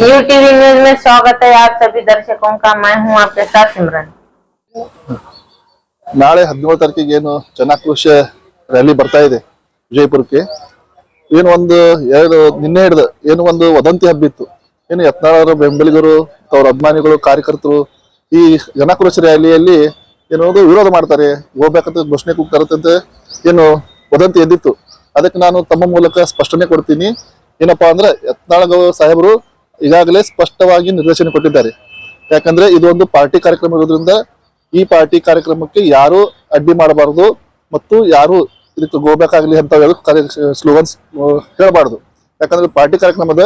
You TV news में स्वागत है आप सभी दर्शकों का मैं हूं आपके साथ सिमरन ನಾಳೆ ಹದಿನೇಳು ತಾರೀಕಿಗೆ ಏನು ಜನಾಕ್ರೋಶ ರ್ಯಾಲಿ ಬರ್ತಾ ಇದೆ ವಿಜಯಪುರಕ್ಕೆ ಏನು ಒಂದು ಎರಡು ನಿನ್ನೆ ಹಿಡ್ದು ಏನು ಒಂದು ವದಂತಿ ಹಬ್ಬಿತ್ತು ಏನು ಯತ್ನಾಳರ ಬೆಂಬಲಿಗರು ಅವ್ರ ಅಭಿಮಾನಿಗಳು ಕಾರ್ಯಕರ್ತರು ಈ ಜನಾಕ್ರೋಶ ರ್ಯಾಲಿಯಲ್ಲಿ ಏನು ವಿರೋಧ ಮಾಡ್ತಾರೆ. ಹೋಗ್ಬೇಕಂತ ಘೋಷಣೆ ಕೂಗ್ತಾರಂತೆ ಏನು ವದಂತಿ ಎದ್ದಿತ್ತು. ಅದಕ್ಕೆ ನಾನು ತಮ್ಮ ಮೂಲಕ ಸ್ಪಷ್ಟನೆ ಕೊಡ್ತೀನಿ. ಏನಪ್ಪಾ ಅಂದ್ರೆ ಯತ್ನಾಳ ಸಾಹೇಬರು ಈಗಾಗಲೇ ಸ್ಪಷ್ಟವಾಗಿ ನಿರ್ದೇಶನ ಕೊಟ್ಟಿದ್ದಾರೆ. ಯಾಕಂದ್ರೆ ಇದು ಒಂದು ಪಾರ್ಟಿ ಕಾರ್ಯಕ್ರಮ ಇರೋದ್ರಿಂದ ಈ ಪಾರ್ಟಿ ಕಾರ್ಯಕ್ರಮಕ್ಕೆ ಯಾರು ಅಡ್ಡಿ ಮಾಡಬಾರದು ಮತ್ತು ಯಾರು ಇದಕ್ಕೆ ಹೋಗ್ಬೇಕಾಗ್ಲಿ ಅಂತ ಸ್ಲೋಗನ್ಸ್ ಹೇಳಬಾರ್ದು. ಯಾಕಂದ್ರೆ ಪಾರ್ಟಿ ಕಾರ್ಯಕ್ರಮದ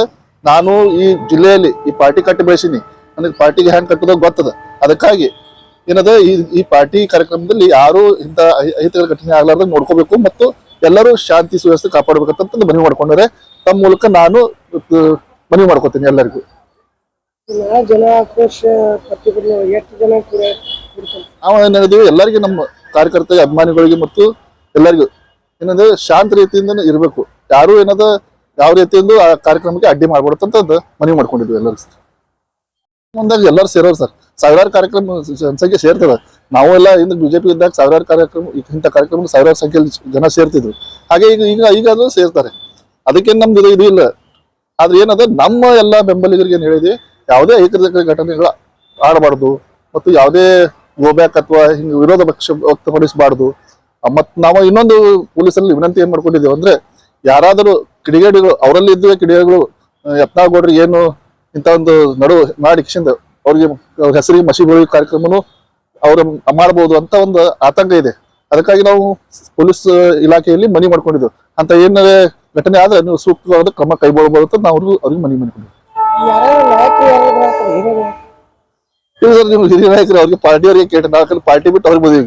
ನಾನು ಈ ಜಿಲ್ಲೆಯಲ್ಲಿ ಈ ಪಾರ್ಟಿ ಕಟ್ಟಿ ಬೆಳೆಸೀನಿ. ನನಗೆ ಪಾರ್ಟಿಗೆ ಹ್ಯಾಂಗ್ ಕಟ್ಟೋದಾಗ ಗೊತ್ತದ. ಅದಕ್ಕಾಗಿ ಏನದ ಈ ಈ ಪಾರ್ಟಿ ಕಾರ್ಯಕ್ರಮದಲ್ಲಿ ಯಾರು ಇಂಥ ಅಹಿ- ಅಹಿತಕರ ಘಟನೆ ಆಗ್ಲಾರ್ದ ನೋಡ್ಕೋಬೇಕು ಮತ್ತು ಎಲ್ಲರೂ ಶಾಂತಿ ಸುವ್ಯವಸ್ಥೆ ಕಾಪಾಡಬೇಕಂತ ಮನವಿ ಮಾಡ್ಕೊಂಡರೆ ತಮ್ಮ ಮೂಲಕ ನಾನು ಮನವಿ ಮಾಡ್ಕೋತೀನಿ ಎಲ್ಲರಿಗೂ. ಜನ ಆಕ್ರೋಶ ಎಷ್ಟು ಜನ ಎಲ್ಲರಿಗೂ ನಮ್ಮ ಕಾರ್ಯಕರ್ತ ಅಭಿಮಾನಿಗಳಿಗೆ ಮತ್ತು ಎಲ್ಲರಿಗೂ ಏನಂದ್ರೆ ಶಾಂತ ರೀತಿಯಿಂದ ಇರಬೇಕು. ಯಾರು ಏನದ ಯಾವ ರೀತಿಯಿಂದ ಆ ಕಾರ್ಯಕ್ರಮಕ್ಕೆ ಅಡ್ಡಿ ಮಾಡ್ಬಾರ್ದು ಅಂತ ಮನವಿ ಮಾಡ್ಕೊಂಡಿದ್ವಿ ಎಲ್ಲರೂ ಮುಂದಾಗ ಎಲ್ಲರೂ ಸೇರೋರು ಸರ್. ಸಾವಿರಾರು ಕಾರ್ಯಕ್ರಮ ಸಂಖ್ಯೆ ಸೇರ್ತದೆ. ನಾವು ಎಲ್ಲ ಇಂದ ಬಿಜೆಪಿ ಇದ್ದಾಗ ಸಾವಿರಾರು ಕಾರ್ಯಕ್ರಮ, ಇಂಥ ಕಾರ್ಯಕ್ರಮ ಸಾವಿರಾರು ಸಂಖ್ಯೆಯಲ್ಲಿ ಜನ ಸೇರ್ತಿದ್ರು. ಹಾಗೆ ಈಗ ಈಗ ಈಗ ಅದು ಸೇರ್ತಾರೆ. ಅದಕ್ಕೇನು ನಮ್ದು ಇದು- ಇಲ್ಲ. ಆದ್ರೆ ಏನದ, ನಮ್ಮ ಎಲ್ಲ ಬೆಂಬಲಿಗರಿಗೆ ಏನು ಹೇಳಿದ್ವಿ ಯಾವುದೇ ಐಕೃತಿಕ ಘಟನೆಗಳು ಆಡಬಾರ್ದು ಮತ್ತು ಯಾವುದೇ ಗೋಬ್ಯಾಕ್ ಅಥವಾ ಹಿಂಗೆ ವಿರೋಧ ಪಕ್ಷ ವ್ಯಕ್ತಪಡಿಸಬಾರ್ದು. ಮತ್ತು ನಾವು ಇನ್ನೊಂದು ಪೊಲೀಸರಲ್ಲಿ ವಿನಂತಿ ಏನು ಮಾಡ್ಕೊಂಡಿದ್ದೇವೆ ಅಂದ್ರೆ, ಯಾರಾದರೂ ಕಿಡಿಗೇಡಿಗಳು, ಅವರಲ್ಲಿ ಇದ್ದ ಕಿಡಿಗೇಡಿಗಳು ಯತ್ನಾಳ್ಗೌಡ್ರಿಗೆ ಏನು ಇಂಥ ಒಂದು ನಡು ಮಾಡಿ ಕಿಶಿಂದ ಅವ್ರಿಗೆ ಅವ್ರ ಹೆಸರಿಗೆ ಮಸಿ ಬೀಳುವ ಕಾರ್ಯಕ್ರಮನು ಅವ್ರ ಮಾಡಬಹುದು ಅಂತ ಒಂದು ಆತಂಕ ಇದೆ. ಅದಕ್ಕಾಗಿ ನಾವು ಪೊಲೀಸ್ ಇಲಾಖೆಯಲ್ಲಿ ಮನವಿ ಮಾಡ್ಕೊಂಡಿದ್ದೆವು. ಅಂತ ಏನಾದ್ರೆ ಘಟನೆ ಆದ್ರೆ ನೀವು ಸೂಕ್ತವಾದ ಕ್ರಮ ಕೈಗೊಳ್ಳಬಹುದು ಅಂತ ನಾವು ಅವ್ರಿಗೆ ಅವ್ರಿಗೆ ಮನವಿ ಮಾಡ್ಕೊಂಡಿದ್ವಿ ನೀವು ಹಿರಿಯ ನಾಯಕರು ಅವ್ರಿಗೆ ಪಾರ್ಟಿಯವರಿಗೆ ಕೇಟ ನಾವು ಪಾರ್ಟಿ ಬಿಟ್ಟು ಅವ್ರಿಗೆ ಬದಿ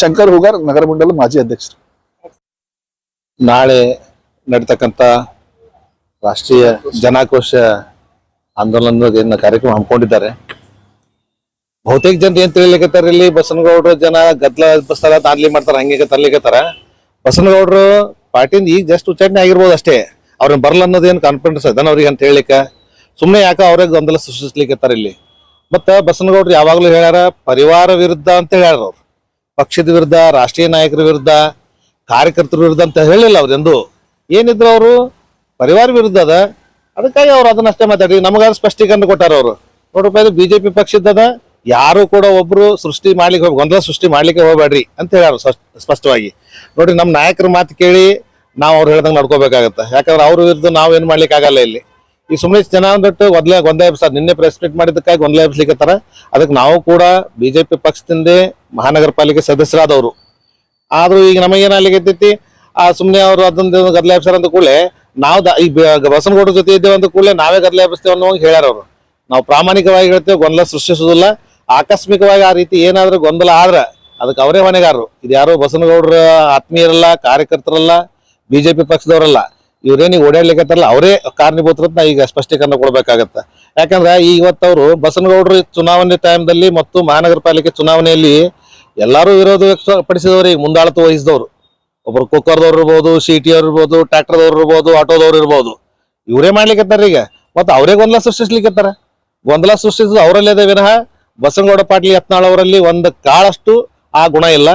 ಶಂಕರ್ ಹುಗಾರ್ ನಗರ ಮಂಡಲ ಮಾಜಿ ಅಧ್ಯಕ್ಷರು. ನಾಳೆ ನಡೀತಕ್ಕಂಥ ರಾಷ್ಟ್ರೀಯ ಜನಾಕ್ರೋಶ ಆಂದೋಲನ ಏನು ಕಾರ್ಯಕ್ರಮ ಹಮ್ಮಿಕೊಂಡಿದ್ದಾರೆ. ಬಹುತೇಕ ಜನ ಏನ್ ತಿಳಿಲಿಕತ್ತಾರ ಇಲ್ಲಿ? ಬಸನಗೌಡರು ಜನ ಗದ್ಲ ಬಸ್ತಾರ ತಾದ್ಲಿ ಮಾಡ್ತಾರ, ಹಂಗೆ ತರ್ಲಿಕತ್ತಾರ. ಬಸನಗೌಡರು ಪಾರ್ಟಿಯಿಂದ ಈಗ ಜಸ್ಟ್ ಉಚ್ಚಾಟನೆ ಆಗಿರ್ಬೋದು ಅಷ್ಟೇ. ಅವ್ರನ್ನ ಬರಲ್ಲ ಅನ್ನೋದೇನು ಕಾನ್ಫಿಡೆನ್ಸ್ ಅದನ್ನ ಅವ್ರಿಗೆ ಅಂತ ಹೇಳಿಕ ಸುಮ್ಮನೆ ಯಾಕೆ ಅವರೇ ಗೊಂದಲ ಸೃಷ್ಟಿಸ್ಲಿಕತ್ತಾರ ಇಲ್ಲಿ? ಮತ್ತೆ ಬಸನಗೌಡರು ಯಾವಾಗ್ಲೂ ಹೇಳ್ಯಾರ, ಪರಿವಾರ ವಿರುದ್ಧ ಅಂತ ಹೇಳ್ಯಾರ ಅವ್ರು. ಪಕ್ಷದ ವಿರುದ್ಧ, ರಾಷ್ಟ್ರೀಯ ನಾಯಕರ ವಿರುದ್ಧ, ಕಾರ್ಯಕರ್ತರ ವಿರುದ್ಧ ಅಂತ ಹೇಳಿಲ್ಲ ಅವ್ರೆಂದು ಏನಿದ್ರು ಅವರು ಪರಿವಾರ ವಿರುದ್ಧ ಅದ. ಅದಕ್ಕಾಗಿ ಅವ್ರು ಅದನ್ನ ಅಷ್ಟೇ ಮಾತಾಡಿ ನಮಗಾದ ಸ್ಪಷ್ಟೀಕರಣ ಕೊಟ್ಟಾರ ಅವರು. ನೋಡ್ರಪ್ಪ ಇದು ಬಿಜೆಪಿ ಪಕ್ಷದ ಯಾರು ಕೂಡ ಒಬ್ರು ಸೃಷ್ಟಿ ಮಾಡ್ಲಿಕ್ಕೆ ಹೋಗ್, ಗೊಂದಲ ಸೃಷ್ಟಿ ಮಾಡ್ಲಿಕ್ಕೆ ಹೋಗ್ಬೇಡ್ರಿ ಅಂತ ಹೇಳಾರು ಸ್ಪಷ್ಟ- ಸ್ಪಷ್ಟವಾಗಿ. ನೋಡ್ರಿ ನಮ್ಮ ನಾಯಕರ ಮಾತು ಕೇಳಿ ನಾವು ಅವ್ರು ಹೇಳ್ದಂಗೆ ನಡ್ಕೋಬೇಕಾಗತ್ತೆ. ಯಾಕಂದ್ರೆ ಅವ್ರ ವಿರುದ್ಧ ನಾವ್ ಏನ್ ಮಾಡ್ಲಿಕ್ಕೆ ಆಗಲ್ಲ ಇಲ್ಲಿ. ಈ ಸುಮ್ಮನೆ ಜನ ಅಂದ್ಬಿಟ್ಟು ಗೊಂದಲ ಗೊಂದಲ ಎಬ್ಸಾರ ನಿನ್ನೆ ಪ್ರೆಸ್ ಮೀಟ್ ಮಾಡಿದ್ದಕ್ಕಾಗಿ ಗೊಂದಲ ಎಬ್ಸ್ಲಿಕ್ಕತ್ತಾರ. ಅದಕ್ಕೆ ನಾವು ಕೂಡ ಬಿಜೆಪಿ ಪಕ್ಷದಿಂದ ಮಹಾನಗರ ಪಾಲಿಕೆ ಸದಸ್ಯರಾದವರು. ಆದ್ರೂ ಈಗ ನಮಗೇನಾಗ್ಲಿಕ್ಕೈತಿ ಆ ಸುಮ್ನೆ ಅವರು ಅದೊಂದು ಗದ್ಲ ಎಬ್ಸಾರ ಅಂದ ಕೂಡಲೇ ನಾವು ದ- ಈ ಬಸವನ ಬಸವನಗೌಡ ಜೊತೆ ಇದ್ದೇವೆ ಕೂಡಲೇ ನಾವೇ ಗದ್ಲ ಎಬ್ಬಿಸ್ತೇವೆ ಅನ್ನೋ ಹೇಳ್ಯಾರ ಅವರು. ನಾವು ಪ್ರಾಮಾಣಿಕವಾಗಿ ಹೇಳ್ತೇವೆ, ಗೊಂದಲ ಸೃಷ್ಟಿಸುವುದಿಲ್ಲ ಆಕಸ್ಮಿಕವಾಗಿ ಆ ರೀತಿ ಏನಾದ್ರೂ ಗೊಂದಲ ಆದ್ರೆ ಅದಕ್ಕೆ ಅವರೇ ಹೊಣೆಗಾರರು. ಇದು ಯಾರೋ ಬಸವನಗೌಡರ ಆತ್ಮೀಯರಲ್ಲ, ಕಾರ್ಯಕರ್ತರಲ್ಲ, ಬಿಜೆಪಿ ಪಕ್ಷದವರಲ್ಲ ಇವ್ರೇನಿಗೆ ಓಡಾಡ್ಲಿಕ್ಕತ್ತಾರಲ್ಲ ಅವರೇ ಕಾರಣೀಭೂತರತ್ನ ಈಗ ಸ್ಪಷ್ಟೀಕರಣ ಕೊಡ್ಬೇಕಾಗತ್ತ. ಯಾಕಂದ್ರೆ ಇವತ್ತವರು ಬಸವನಗೌಡರು ಚುನಾವಣೆ ಟೈಮ್ದಲ್ಲಿ ಮತ್ತು ಮಹಾನಗರ ಪಾಲಿಕೆ ಚುನಾವಣೆಯಲ್ಲಿ ಎಲ್ಲರೂ ವಿರೋಧ ವ್ಯಕ್ತಪಡಿಸಿದವರು, ಈಗ ಮುಂದಾಳತ್ವ ವಹಿಸಿದವರು. ಒಬ್ರು ಕುಕ್ಕರ್ದವ್ರು ಇರ್ಬೋದು ಸಿ ಟಿ ಅವ್ರು ಇರ್ಬೋದು ಟ್ರ್ಯಾಕ್ಟರ್ದವ್ರು ಇರ್ಬೋದು, ಆಟೋದವ್ರು ಇರ್ಬೋದು. ಇವರೇ ಮಾಡ್ಲಿಕ್ಕತ್ತಾರ ಈಗ. ಮತ್ತೆ ಅವರೇ ಗೊಂದಲ ಸೃಷ್ಟಿಸ್ಲಿಕ್ಕತ್ತಾರ ಗೊಂದಲ ಸೃಷ್ಟಿಸಿದ ಅವರಲ್ಲೇ ಅದೇ ವಿನಃ ಬಸನಗೌಡ ಪಾಟೀಲ್ ಯತ್ನಾಳ್ ಅವರಲ್ಲಿ ಒಂದು ಕಾಳಷ್ಟು ಆ ಗುಣ ಇಲ್ಲ.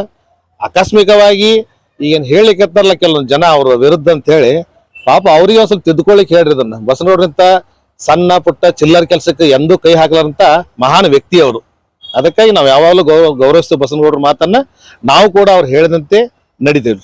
ಆಕಸ್ಮಿಕವಾಗಿ ಹೇಳಲಿಕ್ಕೆ ಹೇಳಿಕತ್ತಾರಲ್ಲ ಕೆಲವೊಂದು ಜನ ಅವರ ವಿರುದ್ಧ ಅಂತ ಹೇಳಿ ಪಾಪ ಅವ್ರಿಗೆ ಒಂದು ಸ್ವಲ್ಪ ತಿದ್ದುಕೊಳ್ಳಿಕ್ ಹೇಳ್ರಿ ಇದನ್ನ. ಬಸನಗೌಡ್ರಂತ ಸಣ್ಣ ಪುಟ್ಟ ಚಿಲ್ಲರ್ ಕೆಲಸಕ್ಕೆ ಎಂದೂ ಕೈ ಹಾಕಲಾರಂತ ಮಹಾನ್ ವ್ಯಕ್ತಿ ಅವರು. ಅದಕ್ಕಾಗಿ ನಾವು ಯಾವಾಗಲೂ ಗೌರವ ಗೌರವಿಸ್ತೀವಿ ಬಸನಗೌಡ್ರ ಮಾತನ್ನ. ನಾವು ಕೂಡ ಅವ್ರು ಹೇಳಿದಂತೆ ನಡೀತೀವಿ